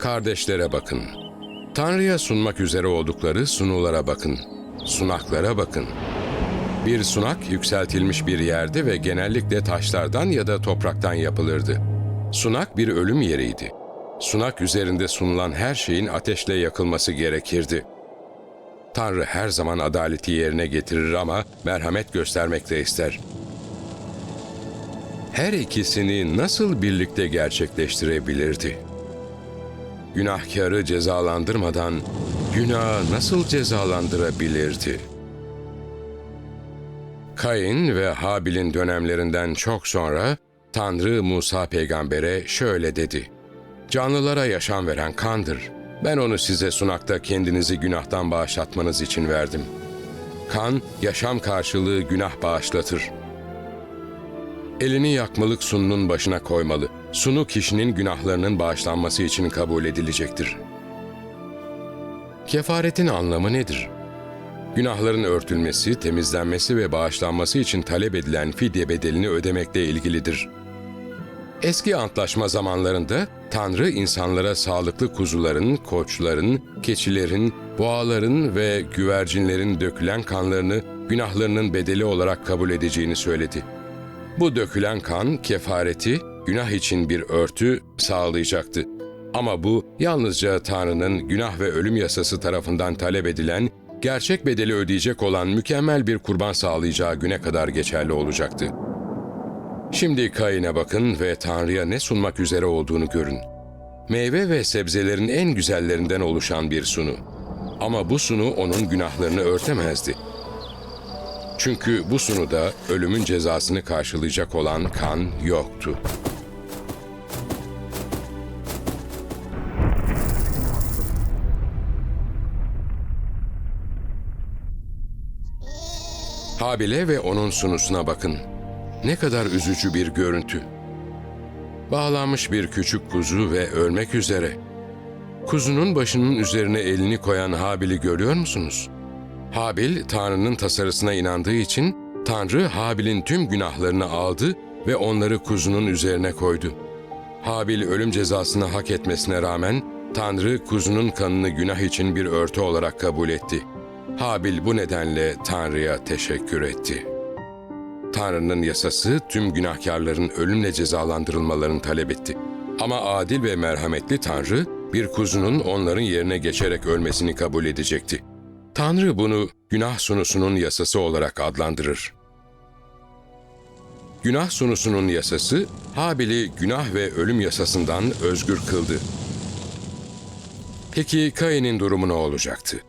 Kardeşlere bakın. Tanrı'ya sunmak üzere oldukları sunulara bakın. Sunaklara bakın. Bir sunak yükseltilmiş bir yerde ve genellikle taşlardan ya da topraktan yapılırdı. Sunak bir ölüm yeriydi. Sunak üzerinde sunulan her şeyin ateşle yakılması gerekirdi. Tanrı her zaman adaleti yerine getirir ama merhamet göstermek de ister. Her ikisini nasıl birlikte gerçekleştirebilirdi? Günahkarı cezalandırmadan günahı nasıl cezalandırabilirdi? Kain ve Habil'in dönemlerinden çok sonra Tanrı Musa peygambere şöyle dedi. Canlılara yaşam veren kandır. Ben onu size sunakta kendinizi günahtan bağışlatmanız için verdim. Kan, yaşam karşılığı günah bağışlatır. Elini yakmalık sununun başına koymalı. Sunu kişinin günahlarının bağışlanması için kabul edilecektir. Kefaretin anlamı nedir? Günahların örtülmesi, temizlenmesi ve bağışlanması için talep edilen fidye bedelini ödemekle ilgilidir. Eski antlaşma zamanlarında Tanrı insanlara sağlıklı kuzuların, koçların, keçilerin, boğaların ve güvercinlerin dökülen kanlarını günahlarının bedeli olarak kabul edeceğini söyledi. Bu dökülen kan kefareti, günah için bir örtü sağlayacaktı. Ama bu yalnızca Tanrı'nın günah ve ölüm yasası tarafından talep edilen, gerçek bedeli ödeyecek olan mükemmel bir kurban sağlayacağı güne kadar geçerli olacaktı. Şimdi Kain'e bakın ve Tanrı'ya ne sunmak üzere olduğunu görün. Meyve ve sebzelerin en güzellerinden oluşan bir sunu. Ama bu sunu onun günahlarını örtemezdi. Çünkü bu sunuda ölümün cezasını karşılayacak olan kan yoktu. Habil'e ve onun sunusuna bakın. Ne kadar üzücü bir görüntü. Bağlanmış bir küçük kuzu ve ölmek üzere. Kuzunun başının üzerine elini koyan Habil'i görüyor musunuz? Habil, Tanrı'nın tasarısına inandığı için Tanrı Habil'in tüm günahlarını aldı ve onları kuzunun üzerine koydu. Habil ölüm cezasını hak etmesine rağmen Tanrı kuzunun kanını günah için bir örtü olarak kabul etti. Habil bu nedenle Tanrı'ya teşekkür etti. Tanrı'nın yasası tüm günahkarların ölümle cezalandırılmalarını talep etti. Ama adil ve merhametli Tanrı bir kuzunun onların yerine geçerek ölmesini kabul edecekti. Tanrı bunu günah sunusunun yasası olarak adlandırır. Günah sunusunun yasası Habil'i günah ve ölüm yasasından özgür kıldı. Peki Kain'in durumu ne olacaktı?